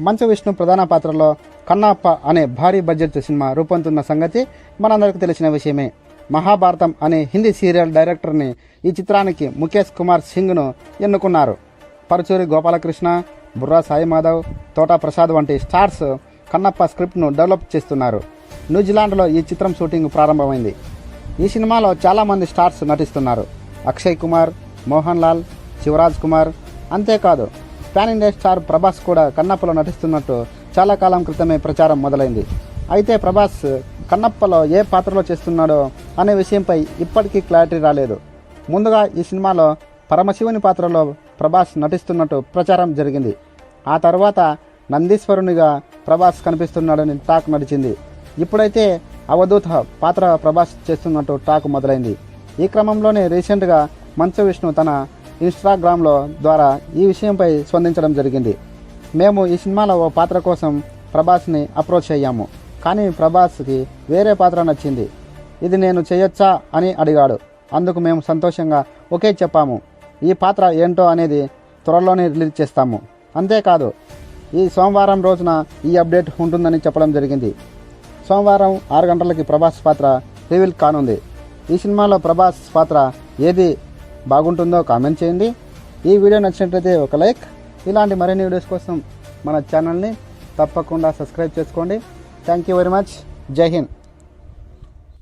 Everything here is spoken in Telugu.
మంచు విష్ణు ప్రధాన పాత్రలో కన్నప్ప అనే భారీ బడ్జెట్ సినిమా రూపొందుతున్న సంగతి మనందరికీ తెలిసిన విషయమే. మహాభారతం అనే హిందీ సీరియల్ డైరెక్టర్ని ఈ చిత్రానికి ముఖేష్ కుమార్ సింగ్ను ఎన్నుకున్నారు. పరుచూరి గోపాలకృష్ణ బుర్రా సాయి మాధవ్ తోటా ప్రసాద్ వంటి స్టార్స్ కన్నప్ప స్క్రిప్ట్ను డెవలప్ చేస్తున్నారు. న్యూజిలాండ్లో ఈ చిత్రం షూటింగ్ ప్రారంభమైంది. ఈ సినిమాలో చాలామంది స్టార్స్ నటిస్తున్నారు. అక్షయ్ కుమార్ మోహన్ లాల్ శివరాజ్ కుమార్ అంతేకాదు. పాన్ ఇండియా స్టార్ ప్రభాస్ కూడా కన్నప్పలో నటిస్తున్నట్టు చాలా కాలం క్రితమే ప్రచారం మొదలైంది. అయితే ప్రభాస్ కన్నప్పలో ఏ పాత్రలో చేస్తున్నాడో అనే విషయంపై ఇప్పటికీ క్లారిటీ రాలేదు. ముందుగా ఈ సినిమాలో పరమశివుని పాత్రలో ప్రభాస్ నటిస్తున్నట్టు ప్రచారం జరిగింది. ఆ తర్వాత నందీశ్వరునిగా ప్రభాస్ కనిపిస్తున్నాడని టాక్ నడిచింది. ఇప్పుడైతే అవధూత పాత్ర ప్రభాస్ చేస్తున్నట్టు టాక్ మొదలైంది. ఈ క్రమంలోనే రీసెంట్గా మంచు విష్ణు తన ఇన్స్టాగ్రామ్లో ద్వారా ఈ విషయంపై స్పందించడం జరిగింది. మేము ఈ సినిమాలో ఓ పాత్ర కోసం ప్రభాస్ని అప్రోచ్ అయ్యాము. కానీ ప్రభాస్కి వేరే పాత్ర నచ్చింది. ఇది నేను చేయొచ్చా అని అడిగాడు. అందుకు మేము సంతోషంగా ఒకే చెప్పాము. ఈ పాత్ర ఏంటో అనేది త్వరలోనే రిలీజ్ చేస్తాము. అంతేకాదు ఈ సోమవారం రోజున ఈ అప్డేట్ ఉంటుందని చెప్పడం జరిగింది. సోమవారం ఆరు గంటలకి ప్రభాస్ పాత్ర రివీల్ కానుంది. ఈ సినిమాలో ప్రభాస్ పాత్ర ఏది బాగుంటుందో కామెంట్ చేయండి. ఈ వీడియో నచ్చినట్లయితే ఒక లైక్. ఇలాంటి మరిన్ని వీడియోస్ కోసం మన ఛానల్ని తప్పకుండా సబ్స్క్రైబ్ చేసుకోండి. థ్యాంక్ యూ వెరీ మచ్ జై హింద్